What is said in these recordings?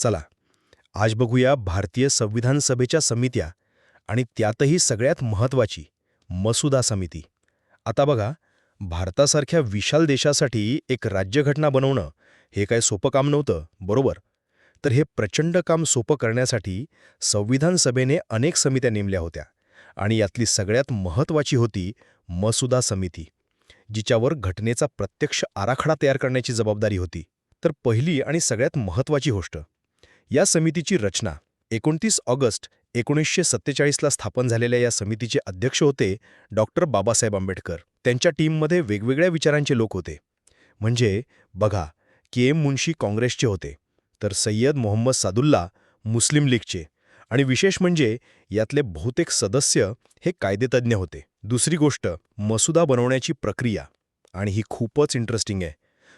चला आज बघूया भारतीय संविधान सभेच्या समित्या आणि त्यातही सगळ्यात महत्त्वाची मसुदा समिती. आता बघा भारतासारख्या विशाल देशासाठी एक राज्यघटना बनवणं हे काय सोपं काम नव्हतं बरोबर? तर हे प्रचंड काम सोपं करण्यासाठी संविधान सभेने अनेक समित्या नेमल्या होत्या आणि यातली सगळ्यात महत्त्वाची होती मसुदा समिती जिच्यावर घटनेचा प्रत्यक्ष आराखडा तयार करण्याची जबाबदारी होती. तर पहिली आणि सगळ्यात महत्त्वाची गोष्ट या समितीची रचना. एकोणतीस ऑगस्ट एकोणीसशे सत्तेचाळीसला स्थापन झालेल्या या समितीचे अध्यक्ष होते डॉक्टर बाबासाहेब आंबेडकर. त्यांच्या टीममध्ये वेगवेगळ्या विचारांचे लोक होते. म्हणजे बघा के. एम. मुन्शी काँग्रेसचे होते तर सय्यद मोहम्मद सादुल्ला मुस्लिम लीगचे. आणि विशेष म्हणजे यातले बहुतेक सदस्य हे कायदेतज्ञ होते. दुसरी गोष्ट मसुदा बनवण्याची प्रक्रिया. आणि ही खूपच इंटरेस्टिंग आहे.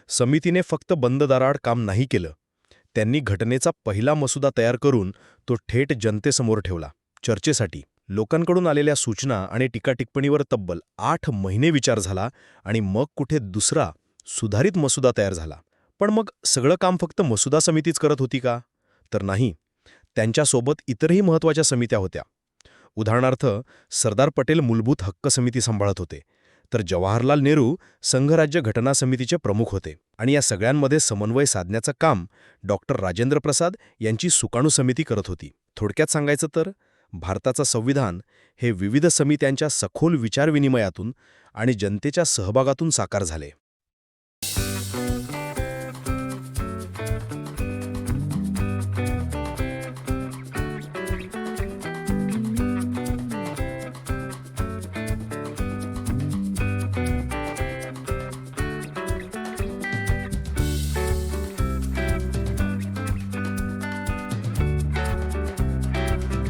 समितीने फक्त बंद दाराआड काम नाही केलं. त्यांनी घटनेचा पहिला मसुदा तयार करून तो थेट जनतेसमोर ठेवला. चर्चेसाठी लोकांकडून आलेल्या सूचना आणि टीकाटिप्पणीवर तब्बल आठ महिने विचार झाला आणि मग कुठे दुसरा सुधारित मसुदा तयार झाला. पण मग सगळं काम फक्त मसुदा समितीच करत होती का? तर नाही. त्यांच्यासोबत इतरही महत्त्वाच्या समित्या होत्या. उदाहरणार्थ सरदार पटेल मूलभूत हक्क समिती सांभाळत होते. तर जवाहरलाल नेहरू संघराज्य घटना समितीचे प्रमुख होते आणि या सगळ्यांमध्ये समन्वय साधण्याचं काम डॉक्टर राजेंद्र प्रसाद यांची सुकाणू समिती करत होती. थोडक्यात सांगायचं तर भारताचं संविधान हे विविध समित्यांच्या सखोल विचारविनिमयातून आणि जनतेच्या सहभागातून साकार झाले.